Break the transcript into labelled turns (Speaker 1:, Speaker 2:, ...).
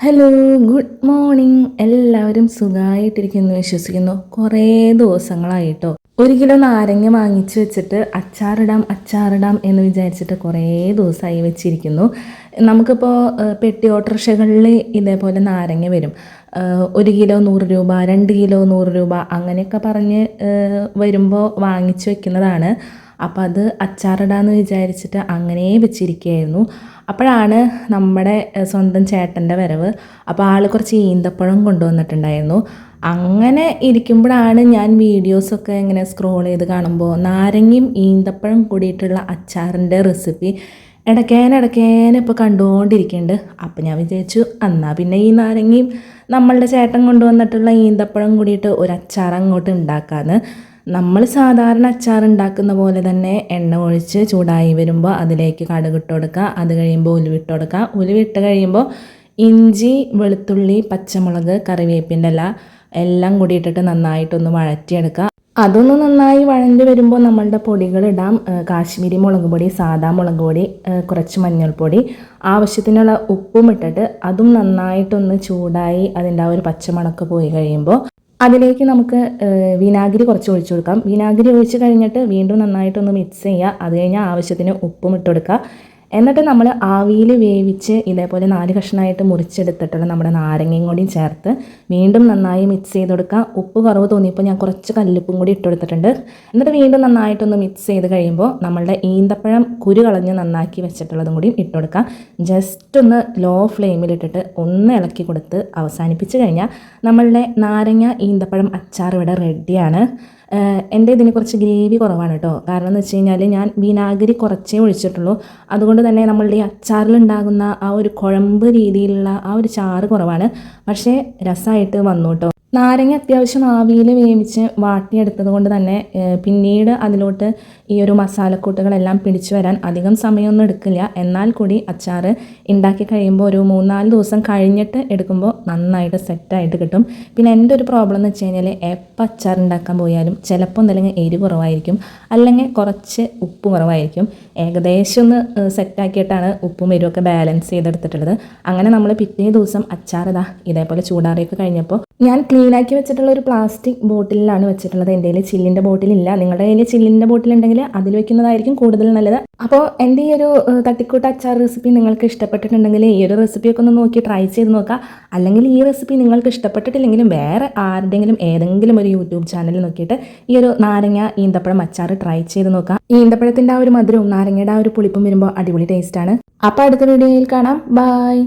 Speaker 1: Hello good morning എല്ലാവരും സുഖമായിട്ടിരിക്കുന്നു വിശ്വസിക്കുന്നു. കുറേ ദിവസങ്ങളായിട്ടോ. ഒരു കിലോ നാരങ്ങ വാങ്ങിച്ചു വെച്ചിട്ട് അച്ചാറിടാം അച്ചാറിടാം എന്ന് വിചാരിച്ചിട്ട് കുറേ ദിവസമായി വെച്ചിരിക്കുന്നു. നമുക്കിപ്പോൾ പെട്ടി ഓട്ടോറിക്ഷകളിൽ ഇതേപോലെ നാരങ്ങ വരും. ഒരു കിലോ നൂറ് രൂപ രണ്ട് കിലോ നൂറ് രൂപ അങ്ങനെയൊക്കെ പറഞ്ഞ് വരുമ്പോൾ വാങ്ങിച്ചു വെക്കുന്നതാണ്. അപ്പോൾ അത് അച്ചാറിടാന്ന് വിചാരിച്ചിട്ട് അങ്ങനെ വെച്ചിരിക്കുകയായിരുന്നു അപ്പോഴാണ് നമ്മുടെ സ്വന്തം ചേട്ടന്റെ വരവ്. അപ്പോൾ ആൾ കുറച്ച് ഈന്തപ്പഴം കൊണ്ടുവന്നിട്ടുണ്ടായിരുന്നു. അങ്ങനെ ഇരിക്കുമ്പോഴാണ് ഞാൻ വീഡിയോസൊക്കെ ഇങ്ങനെ സ്ക്രോൾ ചെയ്ത് കാണുമ്പോൾ നാരങ്ങയും ഈന്തപ്പഴം കൂടിയിട്ടുള്ള അച്ചാറിന്റെ റെസിപ്പി ഇടയ്ക്കേന ഇടയ്ക്കേന ഇപ്പോൾ കണ്ടുകൊണ്ടിരിക്കുന്നുണ്ട് അപ്പോൾ ഞാൻ വിചാരിച്ചു എന്നാൽ പിന്നെ ഈ നാരങ്ങയും നമ്മളുടെ ചേട്ടൻ കൊണ്ടുവന്നിട്ടുള്ള ഈന്തപ്പഴം കൂടിയിട്ട് ഒരു അച്ചാർ അങ്ങോട്ട് ഉണ്ടാക്കാമെന്ന് നമ്മൾ സാധാരണ അച്ചാർ ഉണ്ടാക്കുന്ന പോലെ തന്നെ എണ്ണ ഒഴിച്ച് ചൂടായി വരുമ്പോൾ അതിലേക്ക് കടുകിട്ട് കൊടുക്കുക. അത് കഴിയുമ്പോൾ ഉലുവിട്ട് കൊടുക്കുക. ഉലുവിട്ട് കഴിയുമ്പോൾ ഇഞ്ചി വെളുത്തുള്ളി പച്ചമുളക് കറിവേപ്പിന്റെ ഇല എല്ലാം കൂടി ഇട്ടിട്ട് നന്നായിട്ടൊന്ന് വഴറ്റിയെടുക്കുക. അതൊന്ന് നന്നായി വഴഞ്ഞ് വരുമ്പോൾ നമ്മളുടെ പൊടികളിടാം ഇടാം. കാശ്മീരി മുളക് പൊടി സാദാ മുളക് പൊടി കുറച്ച് മഞ്ഞൾപ്പൊടി. ആവശ്യത്തിനുള്ള ഉപ്പും ഇട്ടിട്ട് അതും നന്നായിട്ടൊന്ന് ചൂടായി അതിന്റെ ആ ഒരു പച്ചമണക്ക് പോയി കഴിയുമ്പോൾ അതിലേക്ക് നമുക്ക് വിനാഗിരി കുറച്ച് ഒഴിച്ചു കൊടുക്കാം. വിനാഗിരി ഒഴിച്ച് കഴിഞ്ഞിട്ട് വീണ്ടും നന്നായിട്ടൊന്ന് മിക്സ് ചെയ്യുക. അത് കഴിഞ്ഞാൽ ആവശ്യത്തിന് ഉപ്പും ഇട്ട് കൊടുക്കുക. എന്നിട്ട് നമ്മൾ ആവിയിൽ വേവിച്ച് ഇതേപോലെ നാല് കഷ്ണമായിട്ട് മുറിച്ചെടുത്തിട്ടുള്ള നമ്മുടെ നാരങ്ങയും കൂടി ചേർത്ത് വീണ്ടും നന്നായി മിക്സ് ചെയ്ത് കൊടുക്കുക ഉപ്പ് കുറവ് തോന്നിയപ്പോൾ ഞാൻ കുറച്ച് കല്ലുപ്പും കൂടി ഇട്ട് കൊടുത്തിട്ടുണ്ട്. എന്നിട്ട് വീണ്ടും നന്നായിട്ടൊന്ന് മിക്സ് ചെയ്ത് കഴിയുമ്പോൾ നമ്മളുടെ ഈന്തപ്പഴം കുരു കളഞ്ഞ് നന്നാക്കി വെച്ചിട്ടുള്ളതും കൂടി ഇട്ട് കൊടുക്കുക. ജസ്റ്റ് ഒന്ന് ലോ ഫ്ലെയിമിലിട്ടിട്ട് ഒന്ന് ഇളക്കി കൊടുത്ത് അവസാനിപ്പിച്ച് കഴിഞ്ഞാൽ നമ്മളുടെ നാരങ്ങ ഈന്തപ്പഴം അച്ചാർ ഇവിടെ റെഡിയാണ് എന്റെ ഇതിന് കുറച്ച് ഗ്രേവി കുറവാണ് കേട്ടോ. കാരണം എന്ന് വെച്ച് കഴിഞ്ഞാൽ ഞാൻ വിനാഗിരി കുറച്ചേ ഒഴിച്ചിട്ടുള്ളൂ. അതുകൊണ്ട് തന്നെ നമ്മളുടെ ഈ അച്ചാറിലുണ്ടാകുന്ന ആ ഒരു കുഴമ്പ് രീതിയിലുള്ള ആ ഒരു ചാറ് കുറവാണ്. പക്ഷേ രസമായിട്ട് വന്നു കേട്ടോ. നാരങ്ങ അത്യാവശ്യം ആവിയിൽ വേവിച്ച് വാട്ടിയെടുത്തത് കൊണ്ട് തന്നെ പിന്നീട് അതിലോട്ട് ഈ ഒരു മസാലക്കൂട്ടുകളെല്ലാം പിടിച്ചു വരാൻ അധികം സമയമൊന്നും എടുക്കില്ല. എന്നാൽ കൂടി അച്ചാർ ഉണ്ടാക്കി കഴിയുമ്പോൾ ഒരു മൂന്നാൽ ദിവസം കഴിഞ്ഞിട്ട് എടുക്കുമ്പോൾ നന്നായിട്ട് സെറ്റായിട്ട് കിട്ടും. പിന്നെ എന്റെ ഒരു പ്രോബ്ലം എന്ന് വെച്ച് കഴിഞ്ഞാൽ എപ്പോൾ അച്ചാർ ഉണ്ടാക്കാൻ പോയാലും ചിലപ്പോൾ എന്തെങ്കിലും എരി കുറവായിരിക്കും അല്ലെങ്കിൽ കുറച്ച് ഉപ്പ് കുറവായിരിക്കും. ഏകദേശം ഒന്ന് സെറ്റാക്കിയിട്ടാണ് ഉപ്പും എരിവൊക്കെ ബാലൻസ് ചെയ്തെടുത്തിട്ടുള്ളത്. അങ്ങനെ നമ്മൾ പിറ്റേ ദിവസം അച്ചാർ ഇതാ ഇതേപോലെ ചൂടാറിയൊക്കെ കഴിഞ്ഞപ്പോൾ ഞാൻ ക്ലീൻ ആക്കി വെച്ചിട്ടുള്ള ഒരു പ്ലാസ്റ്റിക് ബോട്ടിലാണ് വെച്ചിട്ടുള്ളത്. എന്റെ കയ്യിൽ ചില്ലിന്റെ ബോട്ടിലില്ല. നിങ്ങളുടെ കയ്യിൽ ചില്ലിന്റെ ബോട്ടിലുണ്ടെങ്കിൽ അതിൽ വെക്കുന്നതായിരിക്കും കൂടുതൽ നല്ലത്. അപ്പോൾ എന്റെ ഈ ഒരു തട്ടിക്കൂട്ട് അച്ചാർ റെസിപ്പി നിങ്ങൾക്ക് ഇഷ്ടപ്പെട്ടിട്ടുണ്ടെങ്കിൽ ഈ ഒരു റെസിപ്പിയൊക്കെ ഒന്ന് നോക്കി ട്രൈ ചെയ്ത് നോക്കുക. അല്ലെങ്കിൽ ഈ റെസിപ്പി നിങ്ങൾക്ക് ഇഷ്ടപ്പെട്ടിട്ടില്ലെങ്കിലും വേറെ ആരുടെങ്കിലും ഏതെങ്കിലും ഒരു യൂട്യൂബ് ചാനൽ നോക്കിയിട്ട് ഈ ഒരു നാരങ്ങ ഈന്തപ്പഴം അച്ചാർ ട്രൈ ചെയ്ത് നോക്കുക. ഈന്തപ്പഴത്തിന്റെ ആ ഒരു മധുരവും നാരങ്ങയുടെ ആ ഒരു പുളിപ്പും വരുമ്പോൾ അടിപൊളി ടേസ്റ്റാണ് അപ്പോൾ അടുത്ത വീഡിയോയിൽ കാണാം. ബൈ